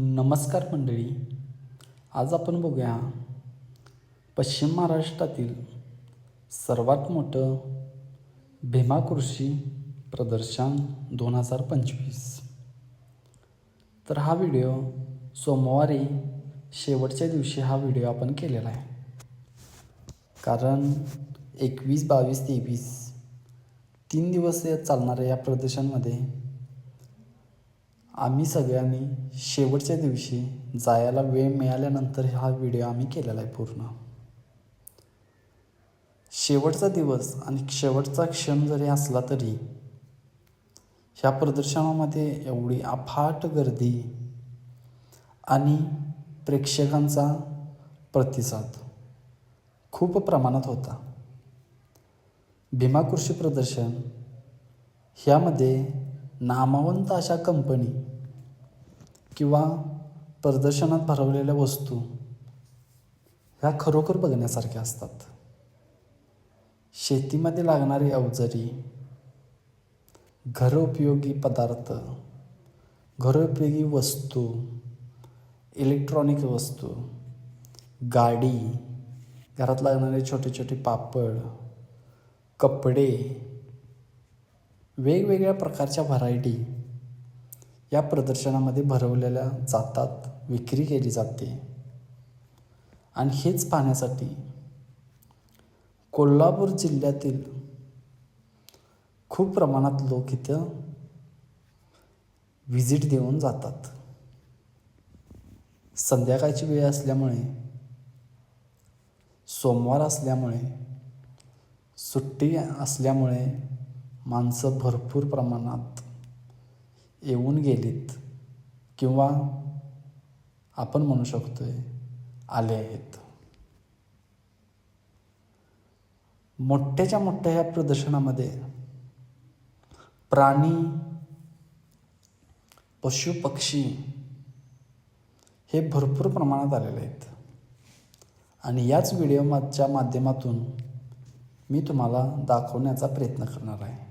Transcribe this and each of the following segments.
नमस्कार मंडळी. आज आपण बघूया पश्चिम महाराष्ट्रातील सर्वात मोठं भीमा कृषी प्रदर्शन दोन हजार पंचवीस. तर हा व्हिडिओ सोमवारी शेवटच्या दिवशी हा व्हिडिओ आपण केलेला आहे. कारण एकवीस बावीस तेवीस तीन दिवस या चालणाऱ्या या प्रदर्शनमध्ये आम्ही सगळ्यांनी शेवटच्या दिवशी जायला वेळ मिळाल्यानंतर हा व्हिडिओ आम्ही केलेला आहे पूर्ण. शेवटचा दिवस आणि शेवटचा क्षण जरी असला तरी ह्या प्रदर्शनामध्ये एवढी अफाट गर्दी आणि प्रेक्षकांचा प्रतिसाद खूप प्रमाणात होता. भीमा कृषी प्रदर्शन ह्यामध्ये नामवंत अशा कंपनी किंवा प्रदर्शनात भरवलेल्या वस्तू ह्या खरोखर बघण्यासारख्या असतात. शेतीमध्ये लागणारी अवजारी घरोपयोगी पदार्थ घरोपयोगी वस्तू इलेक्ट्रॉनिक वस्तू गाडी घरात लागणारे छोटे छोटे पापड कपडे वेगवेगळ्या प्रकारच्या व्हरायटी या प्रदर्शनामध्ये भरवलेल्या जातात विक्री केली जाते. आणि हेच पाहण्यासाठी कोल्हापूर जिल्ह्यातील खूप प्रमाणात लोक इथं व्हिजिट देऊन जातात. संध्याकाळची वेळ असल्यामुळे सोमवार असल्यामुळे सुट्टी असल्यामुळे माणसं भरपूर प्रमाणात येऊन गेलीत किंवा आपण म्हणू शकतोय आले आहेत. मोठ्याच्या मोठ्या ह्या प्रदर्शनामध्ये प्राणी पशु पक्षी हे भरपूर प्रमाणात आलेले आहेत. आणि याच व्हिडिओच्या माध्यमातून मी तुम्हाला दाखवण्याचा प्रयत्न करणार आहे.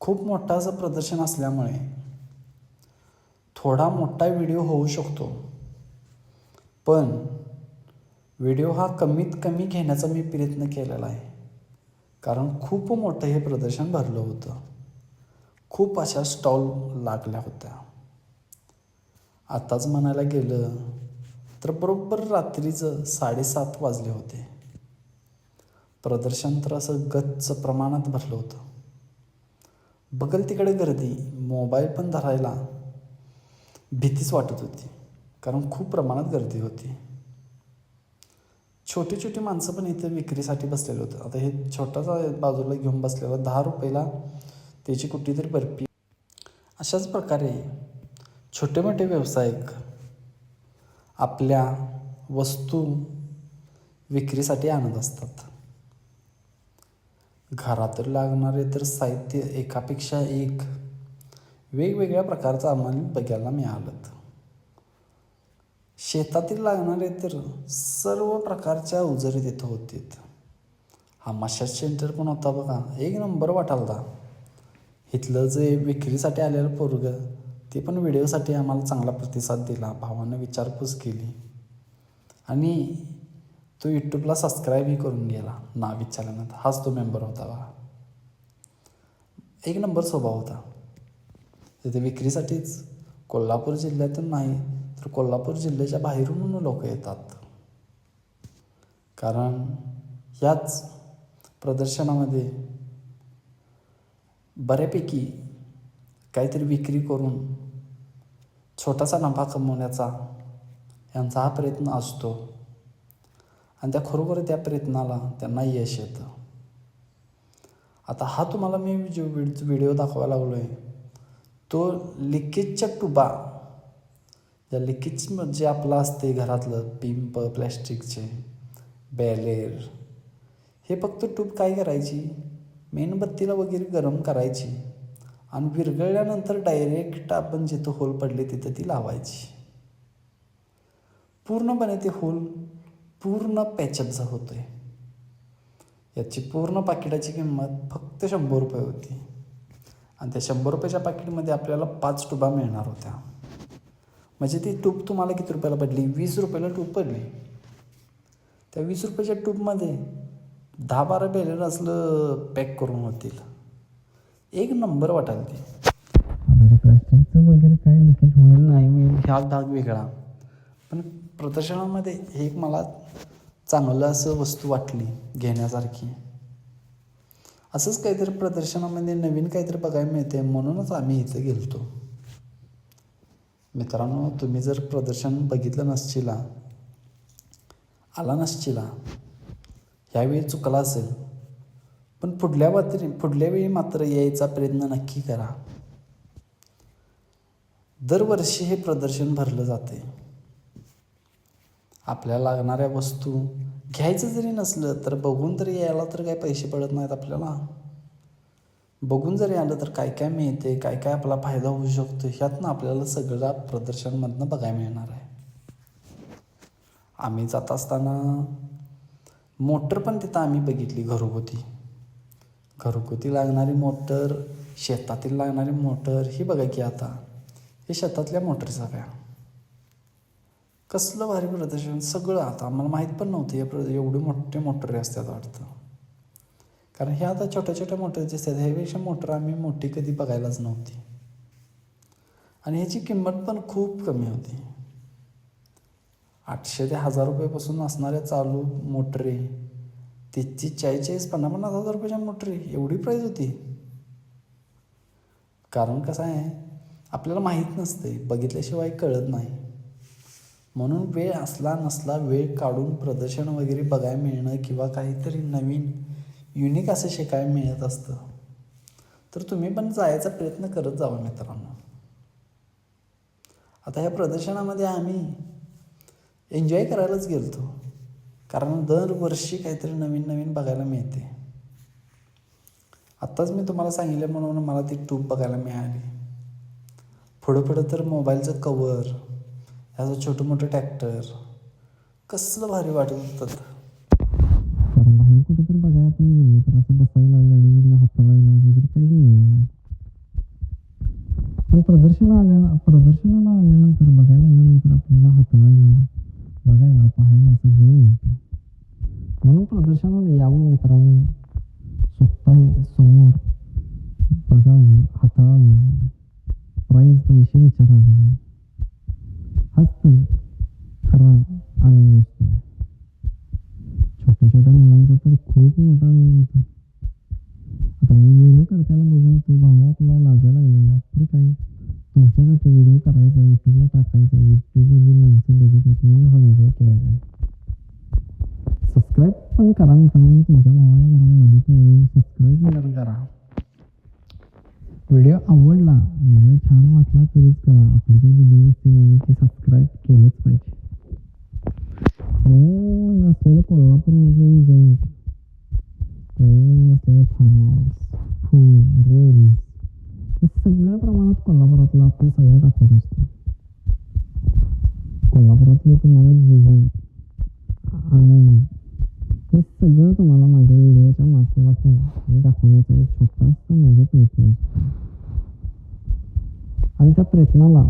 खूप मोठं असं प्रदर्शन असल्यामुळे थोडा मोठा व्हिडिओ होऊ शकतो. पण व्हिडिओ हा कमीत कमी घेण्याचा मी प्रयत्न केलेला आहे. कारण खूप मोठं हे प्रदर्शन भरलं होतं. खूप अशा स्टॉल लागल्या होत्या. आताच म्हणायला गेलं तर बरोबर रात्रीचं साडेसात वाजले होते. प्रदर्शन तर असं गच्च प्रमाणात भरलं होतं. बगल तिकडे गर्दी मोबाईल पण धरायला भीतीच वाटत होती कारण खूप प्रमाणात गर्दी होती. छोटी छोटी माणसं पण इथे विक्रीसाठी बसलेले होते. आता हे छोटासा बाजूला घेऊन बसलेला दहा रुपयाला त्याची कुठलीतरी बर्फी. अशाच प्रकारे छोटे मोठे व्यावसायिक आपल्या वस्तू विक्रीसाठी आणत असतात. घरात लागणारे तर साहित्य एकापेक्षा एक. वेगवेगळ्या प्रकारचं आम्हाला बघायला मिळालं. शेतातील लागणारे तर सर्व प्रकारच्या उजरी तिथं होती हा मशाज सेंटर पण होता बघा. एक नंबर वाटालता. इथलं जे विक्रीसाठी आलेलं पोरग ते पण व्हिडिओसाठी आम्हाला चांगला प्रतिसाद दिला. भावानं विचारपूस केली. आणि तो यूट्यूबला सबस्क्राईबही करून गेला नाव विचारल्यानंतर. हाच तो मेंबर होता बघा. एक नंबर स्वभाव होता. तिथे विक्रीसाठीच कोल्हापूर जिल्ह्यातून नाही तर कोल्हापूर जिल्ह्याच्या बाहेरून लोक येतात. कारण ह्याच प्रदर्शनामध्ये बऱ्यापैकी काहीतरी विक्री करून छोटासा नफा कमवण्याचा यांचा हा प्रयत्न असतो. आणि त्या खरोखर त्या प्रयत्नाला त्यांना यश येतं. आता हा तुम्हाला मी जो व्हिडिओ दाखवायला लागलो आहे तो लिकेजच्या टुबा ज्या लिकेज जे आपलं असते घरातलं पिंप प्लॅस्टिकचे बॅलेर हे फक्त टूब काय करायची? मेणबत्तीला वगैरे गरम करायची. आणि विरघळल्यानंतर डायरेक्ट आपण जिथं होल पडले तिथं ती लावायची. पूर्णपणे ते होल पूर्ण पॅचअपचा होतो आहे याची पूर्ण पाकिटाची किंमत फक्त शंभर रुपये होती. आणि त्या शंभर रुपयाच्या पाकिटमध्ये आपल्याला पाच टुबा मिळणार होत्या. म्हणजे ती ट्यूब तुम्हाला किती रुपयाला पडली? वीस रुपयाला ट्यूब पडली. त्या वीस रुपयाच्या ट्यूबमध्ये दहा बारा बॅलर असलं पॅक करून होतील. एक नंबर वाटाल ते. वगैरे काय लिकेज होईल? नाही होईल ह्या वेगळा. पण प्रदर्शनामध्ये हे एक मला चांगलं असं वस्तू वाटली घेण्यासारखी. असंच काहीतरी प्रदर्शनामध्ये नवीन काहीतरी बघायला मिळते म्हणूनच आम्ही इथं गेलतो. मित्रांनो तुम्ही जर प्रदर्शन बघितलं नसशिला आला नसशिला ह्यावेळी चुकला असेल. पण पुढल्या वात्री पुढल्या वेळी मात्र यायचा प्रयत्न नक्की करा. दरवर्षी हे प्रदर्शन भरलं जाते. आपल्याला लागणाऱ्या वस्तू घ्यायचं जरी नसलं तर बघून तरी यायला तर काही पैसे पडत नाहीत आपल्याला. बघून जरी आलं तर काय काय मिळते काय काय आपला फायदा होऊ शकतो ह्यातनं आपल्याला सगळ्या प्रदर्शनमधनं बघायला मिळणार आहे. आम्ही जात असताना मोटर पण तिथं आम्ही बघितली घरगुती. घरगुती लागणारी मोटर शेतातील लागणारी मोटर ही बघा की आता. हे शेतातल्या मोटर सगळ्या कसलं भारी प्रदर्शन? सगळं आता आम्हाला माहीत पण नव्हतं. हे प्र एवढे मोठे मोटरी असतात वाटतं. कारण हे आता छोट्या छोट्या मोटर जे असतात ह्यापेक्षा मोटर आम्ही मोठी कधी बघायलाच नव्हती. आणि ह्याची किंमत पण खूप कमी होती. आठशे ते हजार रुपयापासून असणाऱ्या चालू मोटरी तिची चाळीस चाळीस पन्नास पन्नास हजार रुपयाच्या मोटरी एवढी प्राईज होती. कारण कसं आहे आपल्याला माहीत नसते बघितल्याशिवाय कळत नाही. म्हणून वेळ असला नसला वेळ काढून प्रदर्शन वगैरे बघायला मिळणं किंवा काहीतरी नवीन युनिक असं शिकायला मिळत असतं. तर तुम्ही पण जायचा प्रयत्न करत जावा मित्रांनो. आता ह्या प्रदर्शनामध्ये आम्ही एन्जॉय करायलाच गेलतो. कारण दरवर्षी काहीतरी नवीन नवीन बघायला मिळते. आत्ताच मी तुम्हाला सांगितलं म्हणून मला ती ट्यूब बघायला मिळाली. पुढं पुढं तर मोबाईलचं कवर ह्याचं छोटं मोठं ट्रॅक्टर कसलं भारी वाटत होतं कारण बाहेर कुठं तर बघायला पण गेलो तर असं बसायला गाडीवरनं हाताळायला वगैरे काही मिळणार नाही. पण प्रदर्शन आल्या प्रदर्शनाला आल्यानंतर बघायला आल्यानंतर आपल्याला हाताळायला बघायला पाहायला सगळं मिळतं. म्हणून प्रदर्शनाला यावं मित्रांनो. कोल्हापुरातलं तुम्हाला जीवन. आनंद हे सगळं तुम्हाला माझ्या व्हिडिओच्या माध्यमातून मी दाखवण्याचा एक छोटासा माझा प्रयत्न असतो आणि त्या प्रयत्नाला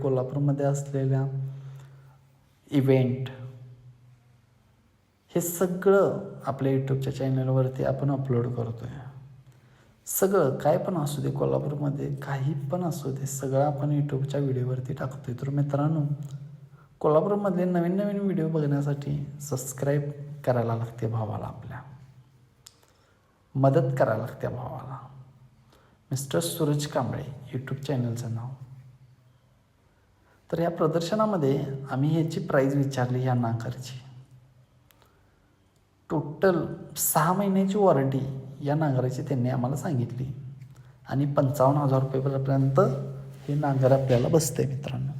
कोल्हापूरमध्ये असलेल्या इव्हेंट हे सगळं आपल्या यूट्यूबच्या चॅनलवरती आपण अपलोड करतोय. सगळं काय पण असू दे कोल्हापूरमध्ये काही पण असू दे सगळं आपण यूट्यूबच्या व्हिडिओवरती टाकतोय. तर मित्रांनो कोल्हापूरमधले नवीन नवीन व्हिडिओ बघण्यासाठी सबस्क्राईब करायला लागते भावाला आपल्या. मदत करायला लागते भावाला. मिस्टर सूरज कांबळे यूट्यूब चॅनलचं नाव. तर या प्रदर्शनामध्ये आम्ही ह्याची प्राईज विचारली ह्या नांगराची. टोटल सहा महिन्याची वॉरंटी या नांगराची त्यांनी आम्हाला सांगितली. आणि पंचावन्न हजार रुपयेपर्यंत हे नांगर आपल्याला बसते मित्रांनो.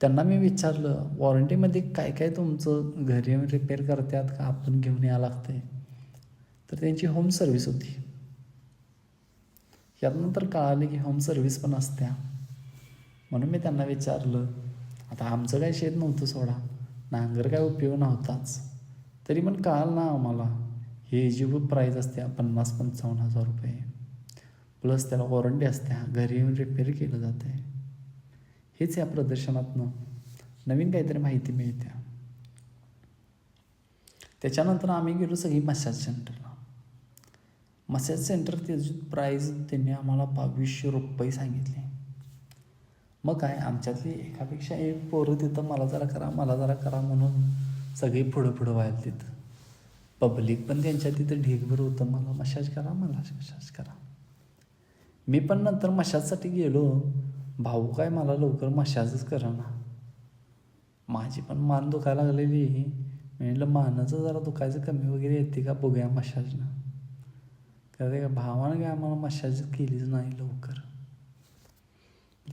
त्यांना मी विचारलं वॉरंटीमध्ये काय काय तुमचं घरी रिपेअर करतात का? आपण घेऊन यावं लागते तर त्यांची होम सर्व्हिस होती. यानंतर कळाले की होम सर्व्हिस पण असत्या. म्हणून मी त्यांना विचारलं आता आमचं काय शेत नव्हतं सोडा. नांगर काय उपयोग नव्हताच. तरी पण कळाल ना आम्हाला हे जी प्राईज असते पन्नास पंचावन्न हजार रुपये. प्लस त्याला वॉरंटी असत्या घरी येऊन रिपेअर केलं जातं. आहे हेच या प्रदर्शनातनं नवीन काहीतरी माहिती मिळते. त्याच्यानंतर आम्ही गेलो सगळी मसाज सेंटरला. मसाज सेंटर त्याची प्राईज त्यांनी आम्हाला बावीसशे रुपये सांगितले. मग काय आमच्यातली एकापेक्षा एक पोरं तिथं मला जरा करा मला जरा करा म्हणून सगळी पुढं पुढं व्हायला तिथं. पब्लिक पण त्यांच्या तिथं ढीगभर होतं मला मशाज करा मला मशाज करा. मी पण नंतर मशाजसाठी गेलो. भाऊ काय मला लवकर मशाजच ना माझी पण मान दुखायला लागलेली. मी म्हटलं मानाचं जरा दुखायचं कमी वगैरे येते का? बघूया मशाजनं. कळते का? भावानं काय आम्हाला मशाज केलीच नाही लवकर.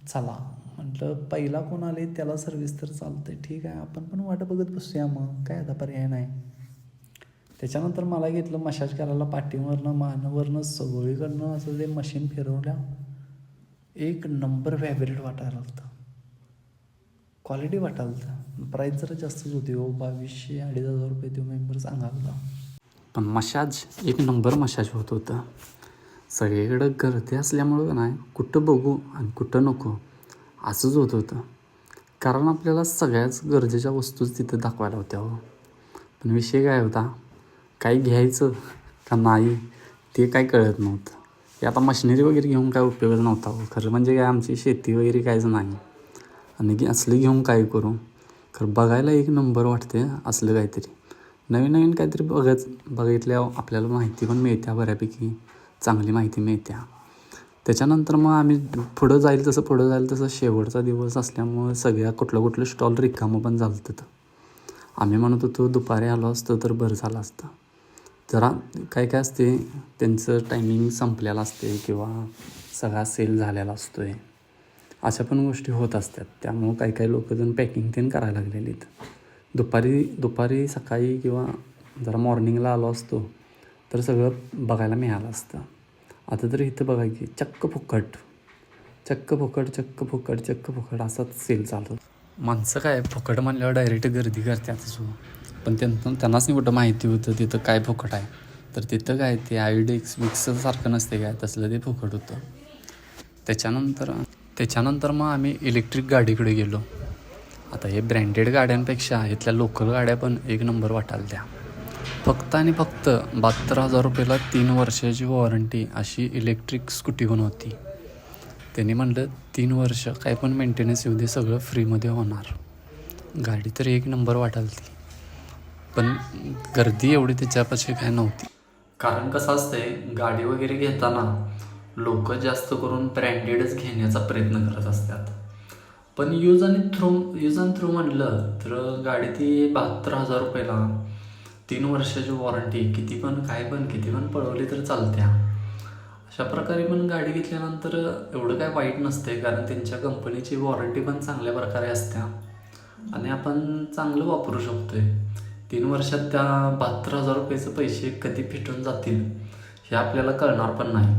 चला. म्हटलं पहिला कोण आले त्याला सर्विस तर चालते ठीक आहे आपण पण वाट बघत बसूया मग. काय आता पर्याय नाही. त्याच्यानंतर मला घेतलं मशाज करायला पाठीवरनं मानवरनं सगळीकडनं असं ते मशीन फिरवल्या एक नंबर फॅब्रिट वाटायला होतं क्वालिटी वाटायला होतं प्राईस जरा जास्तच होती हो. बावीसशे अडीच हजार रुपये तो मेंबर सांगायला पण मशाज एक नंबर मशाज होत होतं. सगळीकडं गर्दी असल्यामुळं नाही कुठं बघू आणि कुठं नको असंच होत होतं. कारण आपल्याला सगळ्याच गरजेच्या वस्तूच तिथं दाखवायला होत्या हो. पण विषय काय होता काही घ्यायचं का नाही ते काय कळत नव्हतं. हे आता मशिनरी वगैरे घेऊन काय उपयोग नव्हता हो. खरं म्हणजे काय आमची शेती वगैरे कायच नाही. आणि गी- असले घेऊन काय करू? खरं बघायला एक नंबर वाटते असलं काहीतरी. नवीन नवीन काहीतरी बघत बघितल्यावर आपल्याला माहिती पण मिळते बऱ्यापैकी. चांगली माहिती मिळत्या. त्याच्यानंतर मग आम्ही पुढं जाईल तसं पुढं जाईल तसं शेवटचा दिवस असल्यामुळं सगळ्या कुठलं कुठलं स्टॉल रिकामं पण झालं तिथं. आम्ही म्हणत होतो दुपारी आलो असतं तर बरं झालं असतं. जरा काय काय असते त्यांचं टायमिंग संपलेलं असते किंवा सगळा सेल झालेला असतो आहे अशा पण गोष्टी होत असतात. त्यामुळं काही काही लोक जण पॅकिंग तेन करायला लागलेलीत दुपारी दुपारी सकाळी किंवा जरा मॉर्निंगला आलो असतो तर सगळं बघायला मिळालं असतं. आता तर इथं बघा की चक्क फुकट. चक्क फुकट चक्क फुकट चक्क फुकट असाच सेल चालतो. माणसं काय फुकट म्हणल्यावर डायरेक्ट गर्दी करतातच सो पण त्यांना त्यांनाच नाही कुठं माहिती होतं तिथं काय फुकट आहे. तर तिथं काय ते आयुडेक्स विक्ससारखं नसते काय तसलं ते फुकट होतं. त्याच्यानंतर त्याच्यानंतर मग आम्ही इलेक्ट्रिक गाडीकडे गेलो. आता हे ब्रँडेड गाड्यांपेक्षा इथल्या लोकल गाड्या पण एक नंबर वाटायला द्या फक्त आणि फक्त बहात्तर हजार रुपयाला तीन वर्षाची वॉरंटी अशी इलेक्ट्रिक स्कूटी पण होती. त्यांनी म्हणलं तीन वर्ष काय पण मेंटेनन्स येऊ दे सगळं फ्रीमध्ये होणार. गाडी तर एक नंबर वाटाल ती पण गर्दी एवढी त्याच्यापाशी काय नव्हती. कारण कसं असतंय गाडी वगैरे घेताना लोक जास्त करून ब्रँडेडच घेण्याचा प्रयत्न करत असतात. पण यूज आणि थ्रू यूज अँड थ्रू म्हटलं तर गाडी ती बहात्तर हजार रुपयाला तीन वर्षाची वॉरंटी किती पण काय पण किती पण पळवली तर चालत्या. अशा प्रकारे पण गाडी घेतल्यानंतर एवढं काय वाईट नसते कारण त्यांच्या कंपनीची वॉरंटी पण चांगल्या प्रकारे असत्या. आणि आपण चांगलं वापरू शकतो आहे तीन वर्षात त्या बहात्तर हजार रुपयेचे पैसे कधी फिटून जातील हे आपल्याला कळणार पण नाही.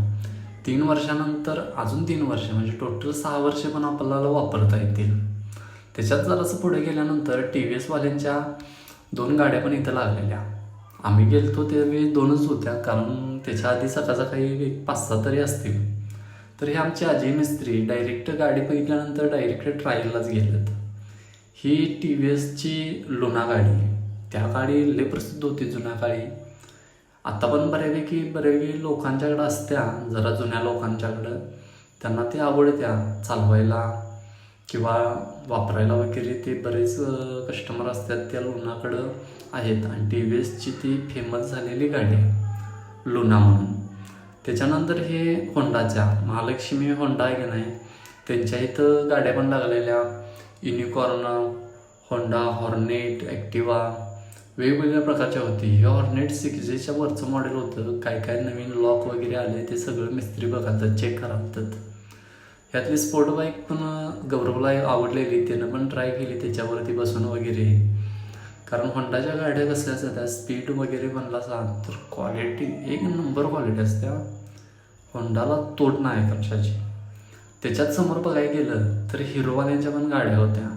तीन वर्षानंतर अजून तीन वर्ष म्हणजे टोटल सहा वर्षे पण आपल्याला वापरता येतील. त्याच्यात जरासं पुढे गेल्यानंतर टी व्ही एसवाल्यांच्या दोन गाड्या पण इथं लागलेल्या. आम्ही गेलतो त्यावेळी दोनच होत्या कारण त्याच्या आधी सकाळ सकाळी एक पाच सहा तरी असतील. तर हे आमची अजय मिस्त्री डायरेक्ट गाडी बघितल्यानंतर डायरेक्ट ट्रायललाच गेलेत. ही टी व्ही एसची लुना गाडी त्या गाडी लय प्रसिद्ध होती जुन्या काळी. आता पण बऱ्यापैकी बऱ्यापैकी लोकांच्याकडं असत्या जरा जुन्या लोकांच्याकडं. त्यांना ते आवडत्या चालवायला किंवा वापरायला वगैरे ते बरेच कस्टमर असतात त्या लुनाकडं आहेत. आणि टी व्ही एसची ती फेमस झालेली गाडी आहे लुना म्हणून. त्याच्यानंतर हे होंडाच्या महालक्ष्मी होंडा आहे की नाही त्यांच्या इथं गाड्या पण लागलेल्या. युनिकॉर्न होंडा हॉर्नेट ॲक्टिवा वेगवेगळ्या प्रकारच्या होती. हे हॉर्नेट सिक्झेच्या वरचं मॉडेल होतं. काय काय नवीन लॉक वगैरे आले ते सगळं मिस्त्री बघतात चेक करतात ह्यातली स्पोर्ट बाईक पण गौरवला आवडलेली त्यानं पण ट्राय केली त्याच्यावरती बसून वगैरे. कारण होंडाच्या गाड्या कसल्या असतात स्पीड वगैरे बनला सांग तर क्वालिटी एक नंबर क्वालिटी असत्या होंडाला तोड नाही कशाची. त्याच्यात समोर बघायला गेलं तर हिरोवाल्यांच्या पण गाड्या होत्या.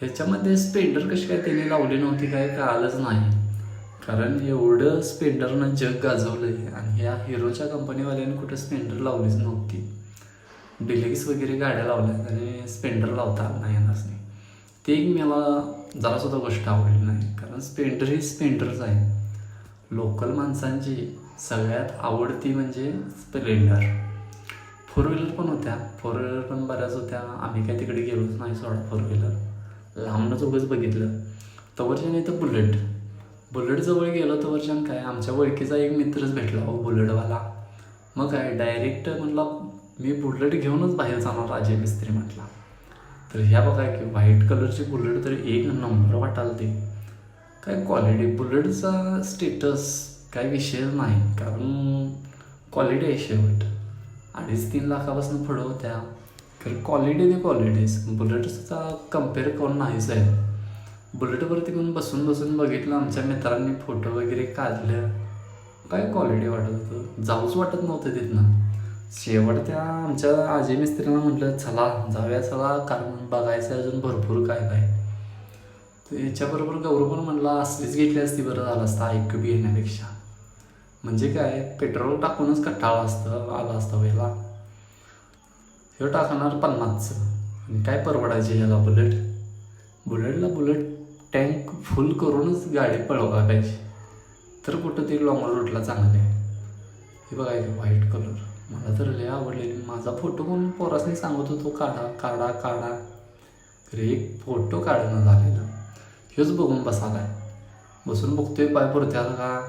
ह्याच्यामध्ये स्पेंडर कशी काय त्यांनी लावली नव्हती काय कळालंच नाही. कारण एवढं स्पेंडरनं जग गाजवलं आहे आणि ह्या हिरोच्या कंपनीवाल्यांनी कुठं स्पेंडर लावलीच नव्हती. डिलेक्स वगैरे गाड्या लावल्या आणि स्पेंडर लावता नाही येणारच नाही. ते एक मला जरासुद्धा गोष्ट आवडली नाही कारण स्पेंडर ही स्पेंडरच आहे. लोकल माणसांची सगळ्यात आवडती म्हणजे स्प्लेंडर. फोर व्हीलर पण होत्या फोर व्हीलर पण बऱ्याच होत्या. आम्ही काय तिकडे गेलोच नाही सोडा फोर व्हीलर लांबनंच उगंच बघितलं. तवरच्यान इथं बुलेट. बुलेट जवळ गेलो तवरच्यान काय आमच्या ओळखीचा एक मित्रच भेटला हो बुलेटवाला. मग काय डायरेक्ट म्हणला मी बुलेट घेऊनच बाहेर जाणार अजय मिस्त्री म्हटला. तर ह्या बघा की व्हाईट कलरची बुलेट तर एक नंबर वाटाल ते काय क्वालिटी बुलेटचा स्टेटस काय विषय नाही कारण क्वालिटी आहे शेवट. अडीच तीन लाखापासून पुढं होत्या. कारण क्वालिटी ते क्वालिटीज बुलेटचा कंपेअर करून नाहीच आहे. बुलेटवरती पण बसून बसून बघितलं आमच्या मित्रांनी फोटो वगैरे काढलं काय क्वालिटी वाटत होतं? जाऊच वाटत नव्हतं तिथनं. शेवट त्या आमच्या आजी मिस्त्रीनं म्हटलं चला जाऊया चला कारण बघायचं आहे अजून भरपूर काय काय. तर याच्याबरोबर गौरव पण म्हणला असलीच घेतली असती बरं झालं असतं ऐक बी येण्यापेक्षा. म्हणजे काय पेट्रोल टाकूनच कटाळा असतं आला असता वेळेला हे टाकणार पन्नासचं. आणि काय परवडायचे ह्याला बुलेट? बुलेटला बुलेट टँक फुल करूनच गाडी पळवा पाहिजे तर कुठं ते लॉंग रूटला चांगले हे बघा व्हाईट कलर मला तर लय आवडलेली माझा फोटो कोण पोरासनी सांगत होतो काढा काढा काढा. रे एक फोटो काढणं झालेलं. हेच बघून बसालाय. बसून बघतोय पाय पडत्याला का?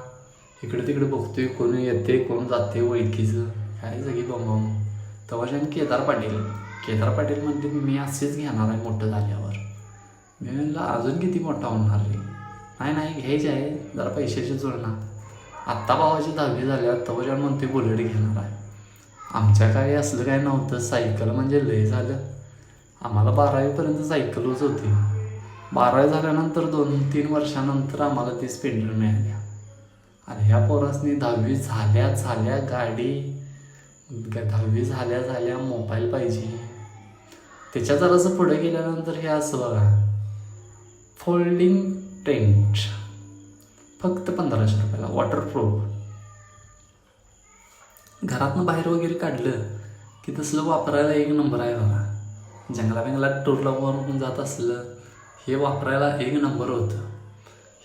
इकडे तिकडे बघतोय कोण येते कोण जाते ओळखीचं. काय सगळी बंबम तेव्हा केदार पाटील. केदार पाटील म्हणते मी असेच घेणार आहे मोठं झाल्यावर. मी म्हणलं अजून किती मोठा होणार रे? नाही नाही घ्यायचे आहे. जरा पैशाची जुळणा आत्ता भावाची दहावी झाल्या तेव्हा म्हणते बुलेट घेणार आहे. आमच्या काही असलं काय नव्हतं. सायकल म्हणजे लय झालं. आम्हाला बारावीपर्यंत सायकलच होती. बारावी झाल्यानंतर दोन तीन वर्षानंतर आम्हाला ती स्पेंडर मिळाली. आणि ह्या पोरासनी दहावी झाल्या झाल्या गाडी दहावी झाल्या झाल्या मोबाईल पाहिजे. त्याच्या जरासं पुढे गेल्यानंतर हे असं बघा. फोल्डिंग टेंट फक्त पंधराशे रुपयाला वॉटरप्रूफ घरातनं बाहेर वगैरे काढलं की तसलं वापरायला एक नंबर आहे बघा. जंगला बिंगलात टूरला वरून जात असलं हे वापरायला एक नंबर होतं.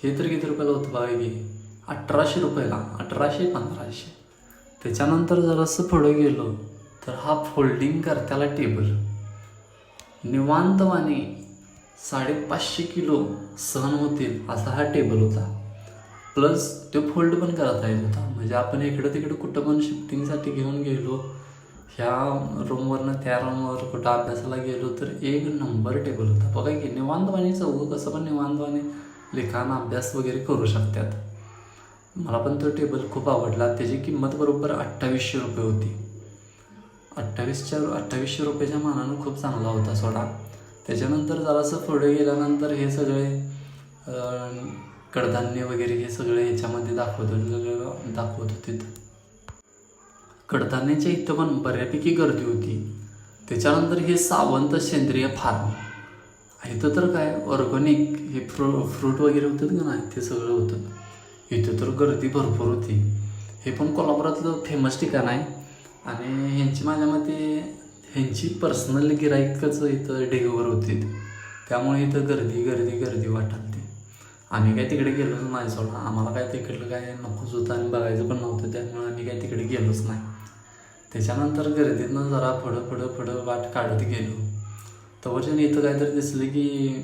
हे तर किती रुपयाला होतं बघा की? अठराशे रुपयाला अठराशे पंधराशे. त्याच्यानंतर जरासं पुढं गेलो तर हा फोल्डिंग करत्याला टेबल निवांतवाने साडेपाचशे किलो सहन होतील असा हा टेबल होता. प्लस तो फोल्ड पण करता येत होता. म्हणजे आपण इकडं तिकडं कुठं पण शिफ्टिंगसाठी घेऊन गेलो ह्या रूमवरनं त्या रूमवर कुठं अभ्यासाला गेलो तर एक नंबर टेबल होता. बघा की निवांतवाणी चौघं कसं पण निवांतवाने लिखाण अभ्यास वगैरे करू शकतात. मला पण तो टेबल खूप आवडला. त्याची किंमत बरोबर अठ्ठावीसशे रुपये होती. अठ्ठावीसच्या अठ्ठावीसशे रुपयाच्या मानानं खूप चांगला होता सोडा. त्याच्यानंतर जरासं पुढे गेल्यानंतर हे सगळे कडधान्य वगैरे हे सगळं याच्यामध्ये दाखवत होते दाखवत होते कडधान्याच्या इथं पण बऱ्यापैकी गर्दी होती. त्याच्यानंतर हे सावंत सेंद्रिय फार्म. इथं तर काय ऑर्गॅनिक हे फ्रू फ्रूट वगैरे होतं का नाही ते सगळं होतं. इथं तर गर्दी भरपूर होती. हे पण कोल्हापुरातलं फेमस ठिकाण आहे. आणि ह्यांची माझ्या मते ह्यांची पर्सनल गिराईकच इथं डेगवर होती. त्यामुळे इथं गर्दी गर्दी गर्दी वाटालती. आम्ही काय तिकडे गेलोच नाही सोडा. आम्हाला काय तिकडलं काय नकोच होतं आणि बघायचं पण नव्हतं त्यामुळे आम्ही काय तिकडे गेलोच नाही. त्याच्यानंतर गर्दीतनं जरा पुढं पुढं पुढं वाट काढत गेलो. तवरच्याने इथं काहीतरी दिसलं की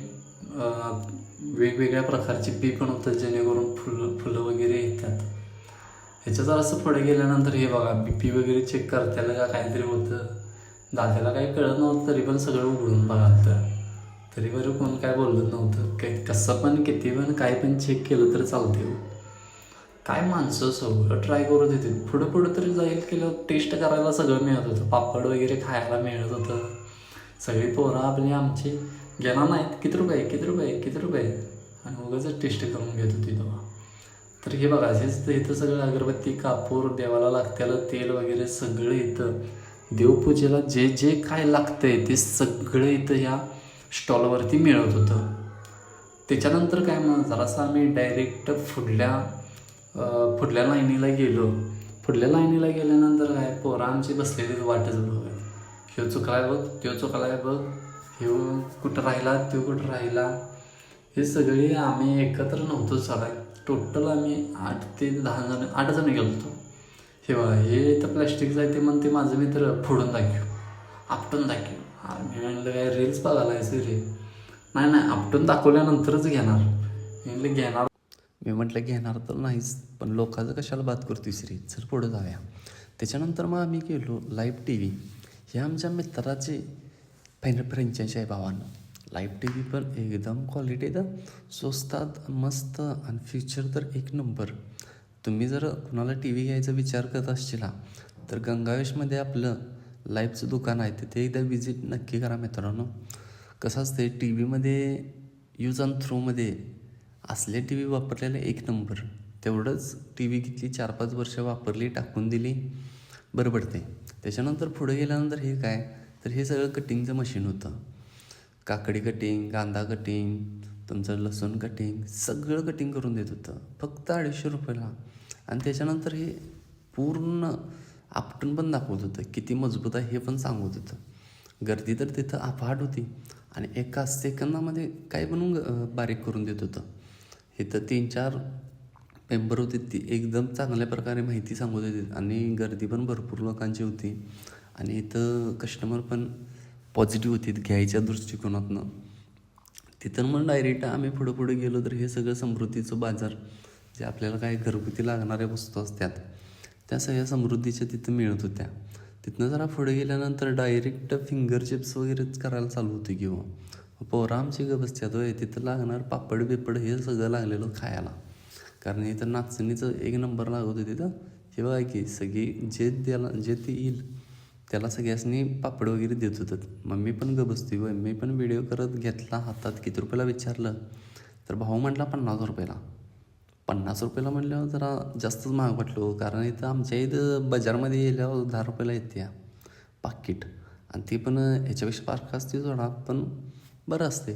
वेगवेगळ्या प्रकारची पी पण होतं जेणेकरून फुलं फुलं वगैरे येतात. ह्याच्या जरासं पुढे गेल्यानंतर हे बघा बी पी वगैरे चेक करताना का काहीतरी होतं. दादाला काही कळत नव्हतं तरी पण सगळं उघडून बघाल तर तरी बरं कोण काय बोललं नव्हतं. काय कसं पण किती पण काय पण चेक केलं तर चालते हो. काय माणसं सगळं ट्राय करू देते पुढं पुढं तरी जाईल केलं टेस्ट करायला सगळं मिळत होतं. पापड वगैरे खायला मिळत होतं. सगळी पोरं आपली आमची घेणार नाहीत किती रुपये किती रुपये किती रुपये? आणि उगाच टेस्ट करून घेत होती तेव्हा. तर हे बघा हेच तर इथं सगळं अगरबत्ती कापूर देवाला लागत्याला तेल वगैरे सगळं इथं. देवपूजेला जे जे काय लागतंय ते सगळं इथं ह्या स्टॉलवरती मिळत होतं. त्याच्यानंतर काय मग जरासं आम्ही डायरेक्ट फुडल्या फुडल्या पुढल्या लाईनीला गेलो. पुढल्या लाईनीला गेल्यानंतर काय पोरं आमची बसलेली वाटच बघ ह्यो चुकलाय बघ त्यो चुकलाय बघ ह्यो कुठं राहिला त्यो कुठं राहिला. हे सगळे आम्ही एकत्र नव्हतो चालाय टोटल आम्ही आठ ते दहा जण आठ जण गेलो होतो. हे बघा हे तर प्लॅस्टिकचं आहे ते म्हणते माझं मित्र फोडून दाखव. आपटून दाखव. मी म्हणलं काय रील्स बघायला रे नाही नाही आपटून दाखवल्यानंतरच घेणार. मी म्हणलं घेणार. मी म्हटलं घेणार तर नाहीच पण लोकांचं कशाला बात करतोय रे चल पुढं जाऊया. त्याच्यानंतर मग आम्ही गेलो लाईव्ह टी व्ही हे आमच्या मित्राचे फॅन फ्रेंचायची आहे भावानं. लाईव्ह टी व्ही पण एकदम क्वालिटी तर स्वस्तात मस्त आणि फीचर तर एक नंबर तुम्ही जर कुणाला टी व्ही घ्यायचा विचार करत असशीला तर गंगावेशमध्ये आपलं लाईव्हचं दुकान आहे तिथे एकदा विजिट नक्की करा मित्रांनो. कसं असते टी व्हीमध्ये यूज अँड थ्रोमध्ये असले टी व्ही वापरलेले एक नंबर तेवढंच टी व्ही घेतली चार पाच वर्ष वापरली टाकून दिली बरं पडते त्याच्यानंतर पुढे गेल्यानंतर हे काय? तर हे सगळं कटिंगचं मशीन होतं. काकडी कटिंग कांदा कटिंग तुमचं लसूण कटिंग सगळं कटिंग करून देत होतं. फक्त अडीचशे रुपयाला. आणि त्याच्यानंतर हे पूर्ण आपटून पण दाखवत होतं. किती मजबूत आहे हे पण सांगत होतं. गर्दी तर तिथं अफाट होती आणि एका सेकंदामध्ये काय बनवून बारीक करून देत होतं. इथं तीन चार मेंबर होते ती एकदम चांगल्या प्रकारे माहिती सांगत होती आणि गर्दी पण भरपूर लोकांची होती. आणि इथं कस्टमर पण पॉझिटिव्ह होती घ्यायच्या दृष्टिकोनातनं. तिथं मग डायरेक्ट आम्ही पुढं पुढे गेलो तर हे सगळं समृद्धीचं बाजार जे आपल्याला काही घरगुती लागणाऱ्या वस्तू असतात त्या सगळ्या समृद्धीच्या तिथं मिळत होत्या. तिथनं जरा पुढे गेल्यानंतर डायरेक्ट फिंगर चिप्स वगैरेच करायला चालू होते किंवा हो. पोरं आमची बसत्यात होय तिथं लागणार पापड बिपड हे सगळं लागलेलं खायला. कारण इथं नाचणीचं एक नंबर लागत होतं तिथं. हे बघा की सगळी जे त्याला जे ते येईल त्याला सगळ्यासनी पापड वगैरे देत होतं. मम्मी पण गबसती होय. मी पण व्हिडिओ करत घेतला हातात. किती रुपयाला विचारलं? तर भाऊ म्हटला पन्नास रुपयाला. पन्नास रुपयाला म्हटल्यावर जरा जास्तच महाग वाटलो हो, कारण इथं आमच्या इथं बाजारमध्ये गेल्यावर दहा रुपयाला येते पाकिट. आणि ती पण ह्याच्यापेक्षा पार्क असते सोडा पण बरं असते.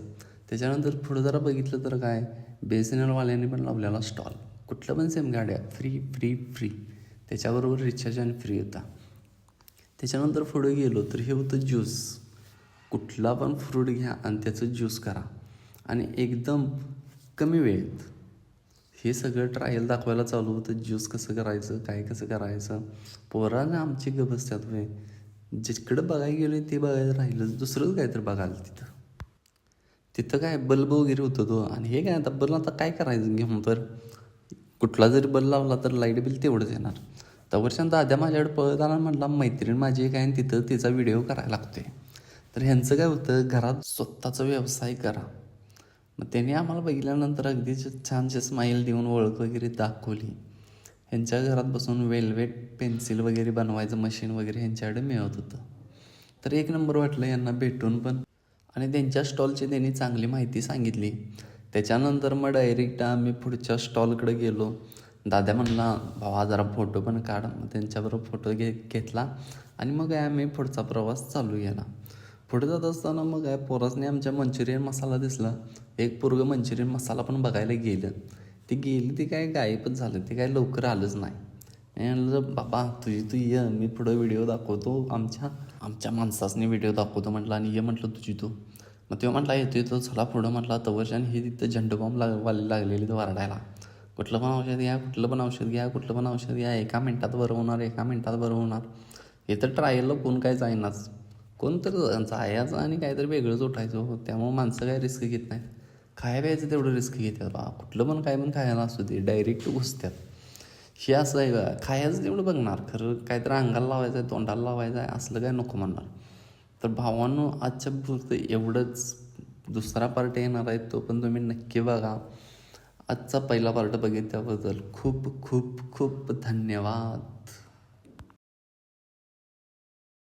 त्याच्यानंतर पुढं जरा बघितलं तर काय बी एस एन पण लावलेला स्टॉल. कुठलं पण सेम गाड्या फ्री फ्री फ्री त्याच्याबरोबर रिचार्ज आणि फ्री होता. त्याच्यानंतर पुढे गेलो तर हे होतं ज्यूस कुठला पण फ्रूट घ्या आणि त्याचं ज्यूस करा. आणि एकदम कमी वेळेत हे सगळं ट्रायल दाखवायला चालू होतं. ज्यूस कसं करायचं काय कसं करायचं. पोरानं आमची गबसत्यात होय जिकडं बघायला गेलो ते बघायला राहिलं. दुसरंच काय तर बघायला तिथं. तिथं काय बल्ब वगैरे होतं तो. आणि हे काय आता बल्ब आता काय करायचं घेऊन तर? कुठला जरी बल्ब लावला तर लाइट बिल तेवढंच येणार. तवरच्यानं दाद्या माझ्याकडे पळत म्हटला मैत्रीण माझी एक आहे तिथं तिचा व्हिडिओ करायला लागतोय. तर ह्यांचं काय होतं? घरात स्वतःचा व्यवसाय करा. मग त्यांनी आम्हाला बघितल्यानंतर अगदीच छानशी स्माईल देऊन ओळख वगैरे दाखवली. ह्यांच्या घरात बसून वेलवेट पेन्सिल वगैरे बनवायचं मशीन वगैरे ह्यांच्याकडे मिळत होतं. तर एक नंबर वाटलं यांना भेटून पण. आणि त्यांच्या स्टॉलची त्यांनी चांगली माहिती सांगितली. त्याच्यानंतर मग डायरेक्ट आम्ही पुढच्या स्टॉलकडे गेलो. दादा म्हणला भावा जरा फोटो पण काढ. मग त्यांच्याबरोबर फोटो घे घेतला. आणि मग काय आम्ही पुढचा प्रवास चालू केला. पुढे जात असताना मग काय पोरासने आमच्या मंचुरियन मसाला दिसला. एक पोरग मंचुरियन मसाला पण बघायला गेलं. ते गेली ते काय गायबच झालं ते काय लवकर आलंच नाही. मी म्हणलं बाबा तुझी तू ये मी पुढं व्हिडिओ दाखवतो आमच्या आमच्या माणसासनी व्हिडिओ दाखवतो म्हटलं आणि ये म्हटलं तुझी तू. मग तेव्हा म्हटला येतो येतो चला पुढं म्हटला तवर्षाने हे तिथं झंडूबाम लाग वाली लागलेली वरडायला. कुठलं पण औषध घ्या कुठलं पण औषध घ्या कुठलं पण औषध घ्या एका मिनटात बरं होणार एका मिनटात बरं होणार. हे तर ट्रायलला कोण काय जाईनाच. कोण तर जायचं आणि काहीतरी वेगळंच उठायचं. त्यामुळं माणसं काय रिस्क घेत नाहीत. काय प्यायचं तेवढं रिस्क घेतात बा. कुठलं पण काय पण खायला असू दे डायरेक्ट घुसतात हे असं आहे का खायचं तेवढं बघणार. खरं काहीतरी अंगाला लावायचं आहे तोंडाला लावायचं आहे असलं काय नको म्हणणार. तर भावांनो आजच्या पुरतं एवढंच. दुसरा पार्ट येणार आहे तो पण तुम्ही नक्की बघा. आजचा पहिला पार्ट बघितल्याबद्दल खूप खूप खूप धन्यवाद.